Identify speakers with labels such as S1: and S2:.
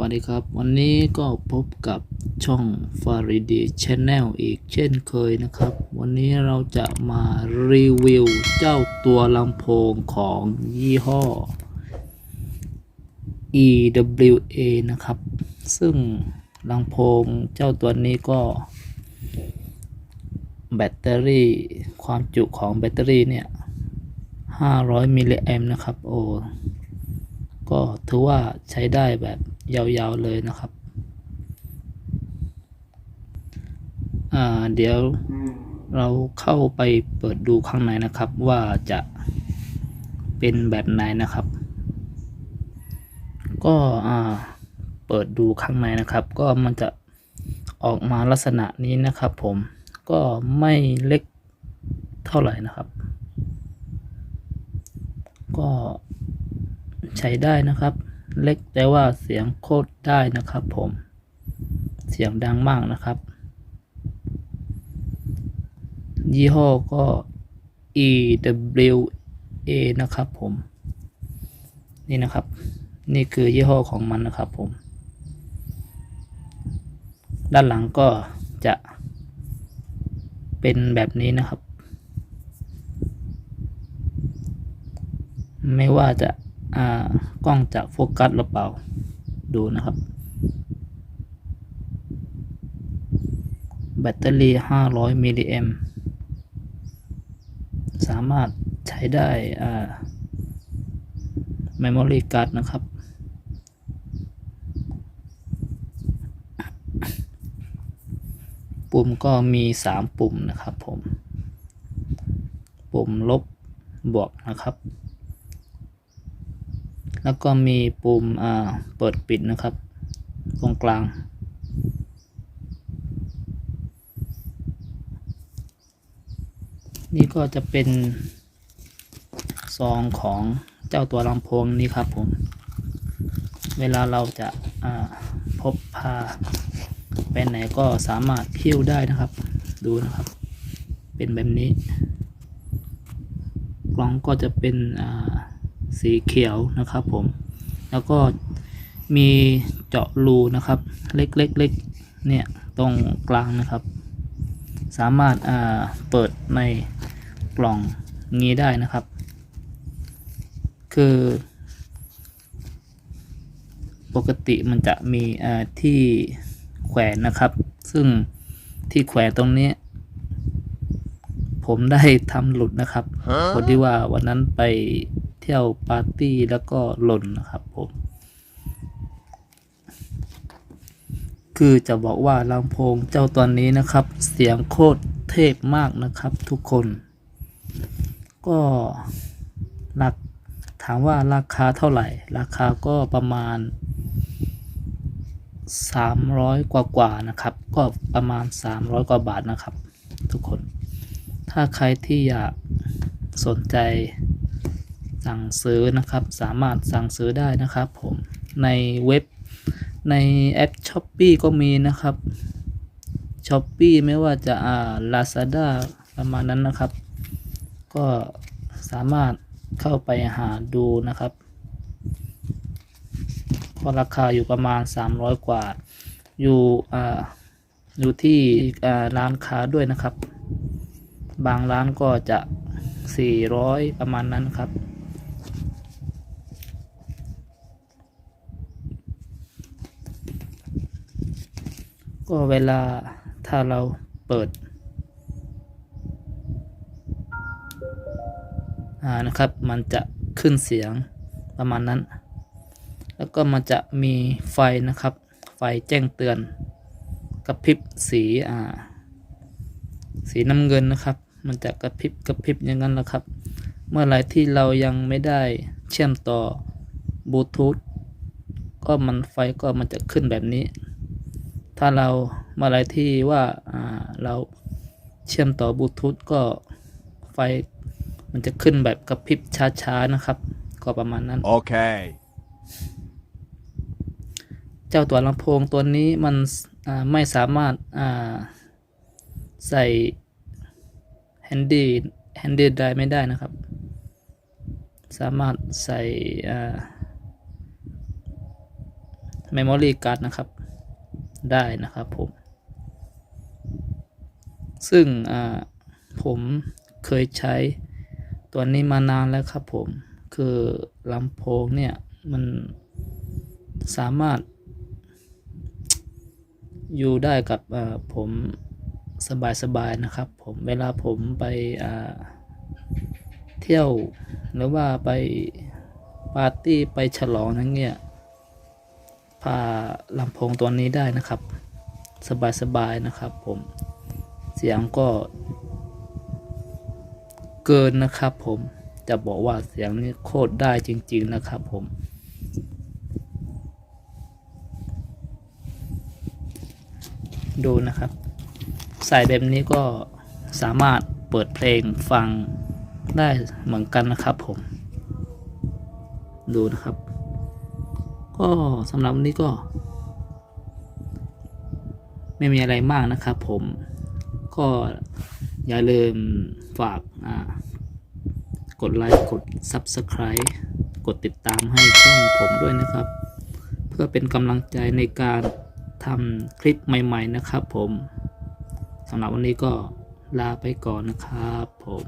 S1: วัสดีครับ วันนี้ก็พบกับช่อง f a r i d y Channel อีกเช่นเคยนะครับ วันนี้เราจะมารีวิวเจ้าตัวลำโพงของยี่ห้อ EWA นะครับ ซึ่งลำโพงเจ้าตัวนี้ก็ แบตเตอรี่ความจุของแบตเตอรี่เนี่ย 500 มิลลิแอมนะครับ โอก็ถือว่าใช้ได้แบบ ยาวๆเลยนะครับ อ่า เดี๋ยวเราเข้าไปเปิดดูข้างในนะครับ ว่าจะเป็นแบบไหนนะครับ ก็อ่าเปิดดูข้างในนะครับ ก็มันจะออกมาลักษณะนี้นะครับผมก็ไม่เล็กเท่าไหร่นะครับ ก็ใช้ได้นะครับ เล็กแต่ว่าเสียงโคตรได้นะครับผม เสียงดังมากนะครับ ยี่ห้อก็ EWA นะครับผม นี่นะครับ นี่คือยี่ห้อของมันนะครับผม ด้านหลังก็จะเป็นแบบนี้นะครับ ไม่ว่าจะ กล้องจะโฟกัสหรือเปล่าดูนะครับ แบตเตอรี่ 500 มิลลิแอมสามารถใช้ได้อ่า memory card นะครับ ปุ่มก็มี 3 ปุ่มนะครับผม ปุ่มลบบวกนะครับ แล้วก็มีปุ่มเปิดปิดนะครับตรงกลาง นี่ก็จะเป็นซองของเจ้าตัวลำโพงนี้ครับผม เวลาเราจะาพบพาไปไหนก็สามารถพิ้วได้นะครับ ดูนะครับ เป็นแบบนี้ กล่องก็จะเป็นอ่า สีเขียวนะครับผม แล้วก็มีเจาะรูนะครับ เล็กๆเล็กเนี่ยตรงกลางนะครับ สามารถอ่าเปิดในกล่องนี้ได้นะครับ คือปกติมันจะมีอ่าที่แขวนนะครับ ซึ่งที่แขวนตรงนี้ ผมได้ทำหลุดนะครับพอดีว่าวันนั้นไป เที่ยวปาร์ตี้แล้วก็หล่นนะครับผม คือจะบอกว่าลำโพงเจ้าตัวนี้นะครับ เสียงโคตรเทพมากนะครับทุกคน ก็ราคถามว่าราคาเท่าไหร่ ราคาก็ประมาณ 300 กว่ากว่านะครับ ก็ประมาณ 300 กว่าบาทนะครับ ทุกคน ถ้าใครที่อยากสนใจ สั่งซื้อนะครับสามารถสั่งซื้อได้นะครับผมในเว็บในแอป s h อ p e e ก็มีนะครับ s h อ p e e ไม่ว่าจะอ่า Lazada ประมาณนั้นนะครับ ก็สามารถเข้าไปหาดูนะครับก็ราคาอยู่ประมาณ 300 กว่า อยู่อ่าอยู่ที่อ่าร้านค้าด้วยนะครับ บางร้านก็จะ 400 ประมาณนั้นครับ ก็เวลาถ้าเราเปิดนะครับ มันจะขึ้นเสียงประมาณนั้น แล้วก็มันจะมีไฟนะครับ ไฟแจ้งเตือนกระพริบสีอ่าสีน้ำเงินนะครับ มันจะกระพริบกระพริบอย่างนั้นแหละครับ เมื่อไรที่เรายังไม่ได้เชื่อมต่อบลูทูธก็มันไฟก็มันจะขึ้นแบบนี้ ถ้าเราเมื่อไหรที่ว่าอ่าเราเชื่อมต่อบลูทูธก็ไฟมันจะขึ้นแบบกระพริบช้าๆนะครับ ก็ประมาณนั้น
S2: Okay.
S1: เจ้าตัวลำโพงตัวนี้มันอ่าไม่สามารถอ่าใส่แฮนดี้แฮนดี้ได้ไม่ได้นะครับ สามารถใส่อ่า Memory Card นะครับ ได้นะครับผม ซึ่งผมเคยใช้ตัวนี้มานานแล้วครับผม คือลำโพงเนี่ย มันสามารถ อยู่ได้กับผมสบายๆนะครับ ผมเวลาผมไปเที่ยวหรือว่าไปปาร์ตี้ไปฉลองนั่นเนี่ย พาลำโพงตัวนี้ได้นะครับ สบายๆนะครับผมเสียงก็เกินนะครับผมจะบอกว่าเสียงนี้โคตรได้จริง ๆนะครับผมดูนะครับ ใส่แบบนี้ก็สามารถเปิดเพลงฟังได้เหมือนกันนะครับผม ดูนะครับ ก็สำหรับวันนี้ก็ ไม่มีอะไรมากนะครับผม ก็อย่าลืมฝากกดไลค์กด Subscribe กดติดตามให้ช่องผมด้วยนะครับ เพื่อเป็นกำลังใจในการทำคลิปใหม่ ๆ นะครับผมสำหรับวันนี้ก็ลาไปก่อนนะครับผม